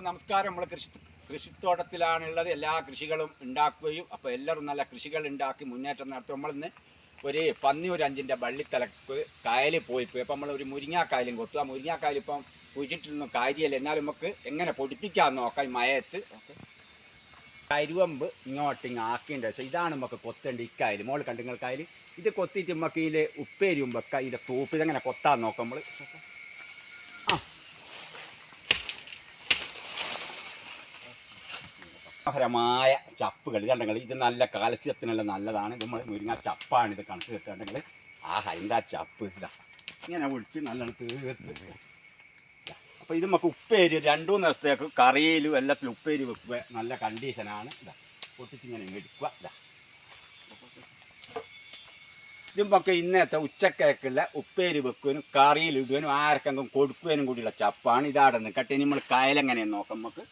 നമസ്കാരം. നമ്മൾ കൃഷി കൃഷിത്തോട്ടത്തിലാണുള്ളത്. എല്ലാ കൃഷികളും ഉണ്ടാക്കുകയും അപ്പോൾ എല്ലാവരും നല്ല കൃഷികൾ ഉണ്ടാക്കി മുന്നേറ്റം നടത്തും. നമ്മളിന്ന് ഒരു പന്നി ഒരു അഞ്ചിന്റെ വള്ളിത്തലക്ക് കായലിൽ പോയി പോയി അപ്പോൾ നമ്മൾ ഒരു മുരിങ്ങാക്കായലും കൊത്തു. ആ മുരിങ്ങാക്കായൽ ഇപ്പം കുഴിച്ചിട്ടൊന്നും കാര്യമല്ല. എന്നാലും നമുക്ക് എങ്ങനെ പൊടിപ്പിക്കാൻ നോക്കാം. ഈ മയത്ത് കരുവമ്പ് ഇങ്ങോട്ട് ഇങ്ങ് ആക്കേണ്ട വെച്ചാൽ ഇതാണ് നമുക്ക് കൊത്തേണ്ട ഇക്കായൽ മോൾ കണ്ടു നിങ്ങൾ കായൽ ഇത് കൊത്തിയിട്ട് നമുക്ക് ഇതിൽ ഉപ്പേരിയും വെക്കാം. ഇതിന്റെ തൂപ്പ് ഇതെങ്ങനെ കൊത്താൻ നോക്കാം നമ്മൾ മനോഹരമായ ചപ്പുകൾ. കണ്ടെങ്കിൽ ഇത് നല്ല കാലസ്യത്തിനെല്ലാം നല്ലതാണ്. നമ്മൾ മുരിങ്ങ ചപ്പാണ് ഇത് കണക്ക് കിട്ടുണ്ടെങ്കിൽ ആഹാ എന്താ ചപ്പ്? ഇതാ. ഇങ്ങനെ ഒഴിച്ച് നല്ലോണം തീർത്ത് അപ്പോൾ ഇത് നമുക്ക് ഉപ്പേരി രണ്ടു മൂന്ന് ദിവസത്തേക്ക് കറിയിലും എല്ലാത്തിലും ഉപ്പേരി വെക്കുക. നല്ല കണ്ടീഷനാണ് ഇതാ. പൊട്ടിച്ച് ഇങ്ങനെ എടുക്കുക. ഇതാ. ഇതുമ്പോൾ ഇന്നത്തെ ഉച്ചക്കേക്കുള്ള ഉപ്പേരി വെക്കുവാനും കറിയിൽ ഇടുവാനും ആർക്കെങ്കിലും കൊടുക്കുവാനും കൂടിയുള്ള ചപ്പാണ്. ഇതാടെ കട്ടി നമ്മൾ കായലെങ്ങനെയാണ് നോക്കാം നമുക്ക്.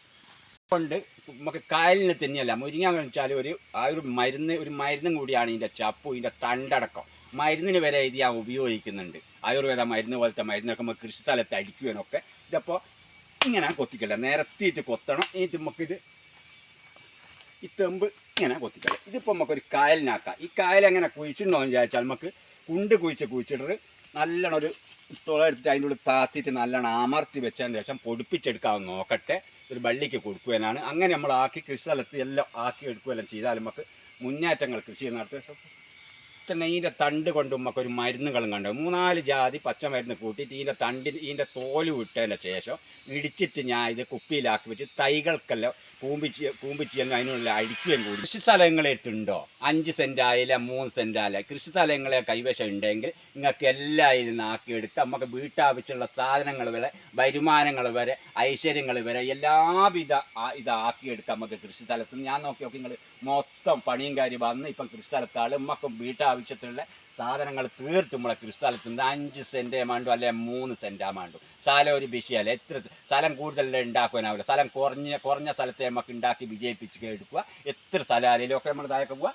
കൊണ്ട് നമുക്ക് കായലിനെ തന്നെയല്ല മുരിങ്ങ എന്ന് വെച്ചാൽ ഒരു ആ ഒരു മരുന്ന് ഒരു മരുന്നും കൂടിയാണ് ഇതിന്റെ ചപ്പു ഇതിന്റെ തണ്ടടക്കം. മരുന്നിന് വരെ ഇത് ഞാൻ ഉപയോഗിക്കുന്നുണ്ട്. ആയുർവേദ മരുന്ന് പോലത്തെ മരുന്നൊക്കെ നമുക്ക് കൃഷിസ്ഥലത്ത് അടിക്കുവാനൊക്കെ. ഇതപ്പോൾ ഇങ്ങനെ കൊത്തിക്കല്ല നിരത്തിയിട്ട് കൊത്തണം. എന്നിട്ട് നമുക്കിത് ഈ തെമ്പ് ഇങ്ങനെ കൊത്തിക്കല്ല ഇതിപ്പോൾ നമുക്കൊരു കായലിനാക്കാം. ഈ കായൽ എങ്ങനെ കുഴിച്ചിട്ടുണ്ടോ എന്ന് വിചാരിച്ചാൽ നമുക്ക് കുണ്ട് കുഴിച്ച് കുഴിച്ചിട്ട് നല്ലോണം ഒരു തുള എടുത്തിട്ട് അതിന്റെ ഉള്ളിൽ താത്തിയിട്ട് നല്ലോണം അമർത്തി വെച്ചതിന് ശേഷം പൊടിപ്പിച്ചെടുക്കാമെന്ന് നോക്കട്ടെ. ഒരു വള്ളിക്ക് കൊടുക്കുവാനാണ്. അങ്ങനെ നമ്മൾ ആക്കി കൃഷി സ്ഥലത്ത് എല്ലാം ആക്കി എടുക്കുകയെല്ലാം ചെയ്താൽ നമുക്ക് മുന്നേറ്റങ്ങൾ കൃഷി നടത്തുക തന്നെ ഇതിന്റെ തണ്ട് കൊണ്ട് നമുക്ക് ഒരു മരുന്നുകളും കണ്ടു. മൂന്നാൽ ജാതി പച്ചമരുന്ന് കൂട്ടിയിട്ട് ഇതിന്റെ തണ്ടിന് ഇതിന്റെ തോൽ വിട്ടതിന് ശേഷം ഇടിച്ചിട്ട് ഞാൻ ഇത് കുപ്പിയിലാക്കി വെച്ച് തൈകൾക്കെല്ലാം കൂമ്പിച്ച് കൂമ്പിച്ച് അതിനുള്ള അടിക്കുകയും കൂടി. കൃഷി സ്ഥലങ്ങളെടുത്തുണ്ടോ അഞ്ച് സെന്റായാലും മൂന്ന് സെന്റ് ആയാലും കൃഷി സ്ഥലങ്ങളെ കൈവശം ഉണ്ടെങ്കിൽ നിങ്ങൾക്ക് എല്ലാം ഇരുന്ന് ആക്കിയെടുത്ത് നമുക്ക് വീട്ടാവശ്യമുള്ള സാധനങ്ങൾ വരെ വരുമാനങ്ങൾ വരെ ഐശ്വര്യങ്ങൾ വരെ എല്ലാവിധ ആ- ഇത് ആക്കിയെടുക്കാം നമുക്ക് കൃഷി സ്ഥലത്ത് ഞാൻ നോക്കി നോക്കി നിങ്ങൾ മൊത്തം പണിയും കാര്യം വന്ന് ഇപ്പം കൃഷി നമുക്ക് നമുക്കും വീട്ടാവശ്യത്തിലുള്ള സാധനങ്ങൾ തീർത്തും നമ്മളെ കൃഷി സ്ഥലത്ത് നിന്ന് അഞ്ച് സെന്റേ മാണ്ടു അല്ലെ മൂന്ന് സെന്റാ മാണ്ടു സ്ഥലം ഒരു വിഷയമല്ല എത്ര സ്ഥലം കൂടുതൽ ഉണ്ടാക്കുവാനാവില്ല. സ്ഥലം കുറഞ്ഞ കുറഞ്ഞ സ്ഥലത്തെ നമുക്ക് ഉണ്ടാക്കി വിജയിപ്പിച്ച് എടുക്കുക. എത്ര സ്ഥലം ആരെങ്കിലും ഒക്കെ നമ്മൾ ഇതായൊക്കെ പോവുക.